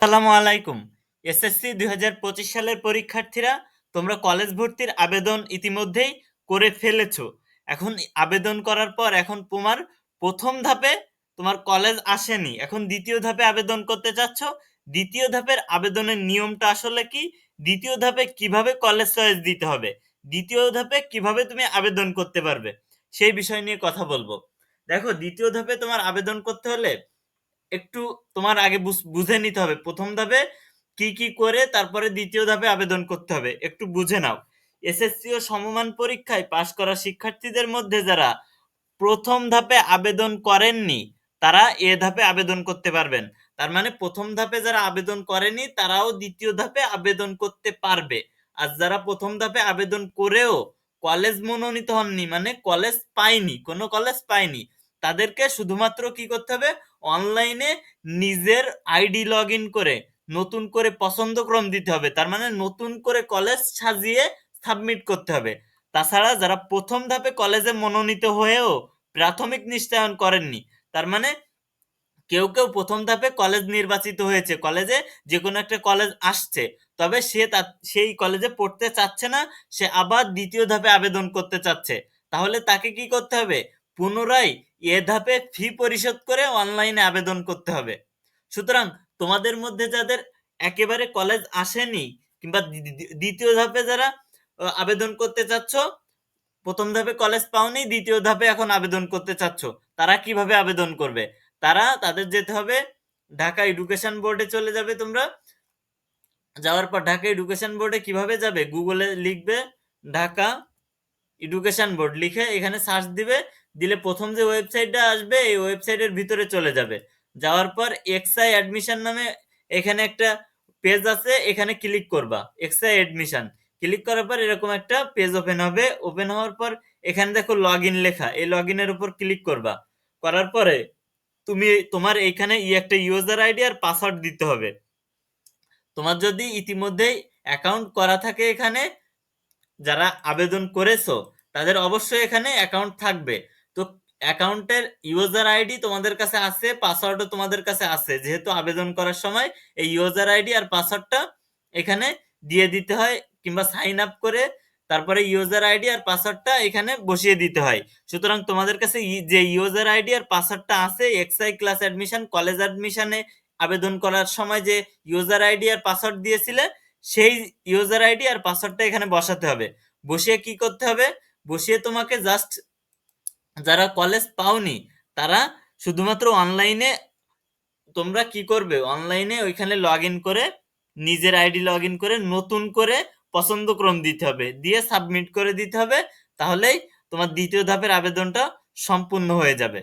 আসসালামু আলাইকুম। এসএসসি দুই পঁচিশ সালের পরীক্ষার্থীরা, তোমরা কলেজ ভর্তির আবেদন ইতিমধ্যেই করে ফেলেছ। এখন আবেদন করার পর এখন তোমার প্রথম ধাপে তোমার কলেজ আসেনি। এখন দ্বিতীয় ধাপে আবেদন করতে চাচ্ছ। দ্বিতীয় ধাপের আবেদনের নিয়মটা আসলে কি? দ্বিতীয় ধাপে কীভাবে কলেজ চয়েস দিতে হবে? দ্বিতীয় ধাপে কীভাবে তুমি আবেদন করতে পারবে? সেই বিষয় নিয়ে কথা বলব। দেখো, দ্বিতীয় ধাপে তোমার আবেদন করতে হলে একটু তোমার আগে বুঝ- নিতে হবে। প্রথম ধাপে কি কি করে, তারপরে দ্বিতীয় ধাপে আবেদন করতে হবে। একটু বুঝে নাও। এসএসসি ও সমমান পরীক্ষায় পাশ করা শিক্ষার্থীদের মধ্যে যারা প্রথম ধাপে আবেদন করেননি, তারা এ ধাপে আবেদন করতে পারবেন। তার মানে প্রথম ধাপে যারা আবেদন করেনি, তারাও দ্বিতীয় ধাপে আবেদন করতে পারবে। আর যারা প্রথম ধাপে আবেদন করেও কলেজ মনোনীত হননি মানে কলেজ পায়নি, কোনো কলেজ পায়নি তাদেরকে শুধুমাত্র কি করতে হবে? অনলাইনে নিজের আইডি লগ করে নতুন করে পছন্দক্রম দিতে হবে। তার মানে নতুন করে কলেজ সাজিয়ে সাবমিট করতে হবে। তাছাড়া যারা প্রথম ধাপে কলেজে মনোনীত হয়েও প্রাথমিক নিশ্চয়ন করেননি, তার মানে কেউ কেউ প্রথম ধাপে কলেজ নির্বাচিত হয়েছে। কলেজে যে কোনো একটা কলেজ আসছে, তবে সে তা- সেই কলেজে পড়তে চাচ্ছে না, সে আবার দ্বিতীয় ধাপে আবেদন করতে চাচ্ছে। তাহলে তাকে কি করতে হবে? পুনরায় এ ধাপে ফি পরিশোধ করে অনলাইনে আবেদন করতে হবে। সুতরাং তোমাদের মধ্যে যাদের একেবারে কলেজ আসেনি কিংবা দ্বি- দ্বি- দ্বিতীয় ধাপে যারা আবেদন করতে চাচ্ছ, প্রথম ধাপে কলেজ পাওনি, দ্বিতীয় ধাপে এখন আবেদন করতে চাচ্ছ, তারা কীভাবে আবেদন করবে? তারা, তাদের যেতে হবে, ঢাকা এডুকেশন বোর্ডে চলে যাবে তোমরা। যাওয়ার পর ঢাকা এডুকেশন বোর্ডে কীভাবে যাবে? গুগলে লিখবে, ঢাকা এডুকেশন বোর্ড লিখে এখানে সার্চ দিবে দিলে প্রথম যে ওয়েবসাইটটা আসবে, এই ওয়েবসাইটের ভিতরে চলে যাবে। যাওয়ার পর এক্সআই অ্যাডমিশন নামে এখানে একটা পেজ আছে, এখানে ক্লিক করবা এক্সআই অ্যাডমিশন ক্লিক করার পর এরকম একটা পেজ ওপেন হবে। ওপেন হওয়ার পর এখানে দেখো লগ ইন লেখা, এই লগ ইনের উপর ক্লিক করবা। করার পরে তুমি, তোমার এইখানে ই একটা ইউজার আইডি আর পাসওয়ার্ড দিতে হবে। তোমার যদি ইতিমধ্যেই অ্যাকাউন্ট করা থাকে এখানে, যারা আবেদন করেছ, তাদের অবশ্যই এখানে অ্যাকাউন্ট থাকবে। তো অ্যাকাউন্টের ইউজার আইডি তোমাদের কাছে আছে, পাসওয়ার্ডও তোমাদের কাছে আছে। যেহেতু আবেদন করার সময় এই ইউজার আইডি আর পাসওয়ার্ডটা এখানে দিয়ে দিতে হয় কিংবা সাইন আপ করে তারপরে ইউজার আইডি আর পাসওয়ার্ডটা এখানে বসিয়ে দিতে হয়। সুতরাং তোমাদের কাছে যে ইউজার আইডি আর পাসওয়ার্ডটা আছে এক্সআই ক্লাস অ্যাডমিশন কলেজ অ্যাডমিশনে আবেদন করার সময় যে ইউজার আইডি আর পাসওয়ার্ড দিয়েছিলে, সেই ইউজার আইডি আর পাসওয়ার্ডটা এখানে বসাতে হবে। বসিয়ে কি করতে হবে? বসিয়ে তোমাকে জাস্ট যারা কলেজ পাওনি, তারা শুধুমাত্র অনলাইনে তোমরা কি করবে? অনলাইনে ওইখানে লগ ইন করে, নিজের আইডি লগ ইন করে, নতুন করে পছন্দক্রম দিতে হবে। দিয়ে সাবমিট করে দিতে হবে, তাহলেই তোমার দ্বিতীয় ধাপের আবেদনটা সম্পূর্ণ হয়ে যাবে।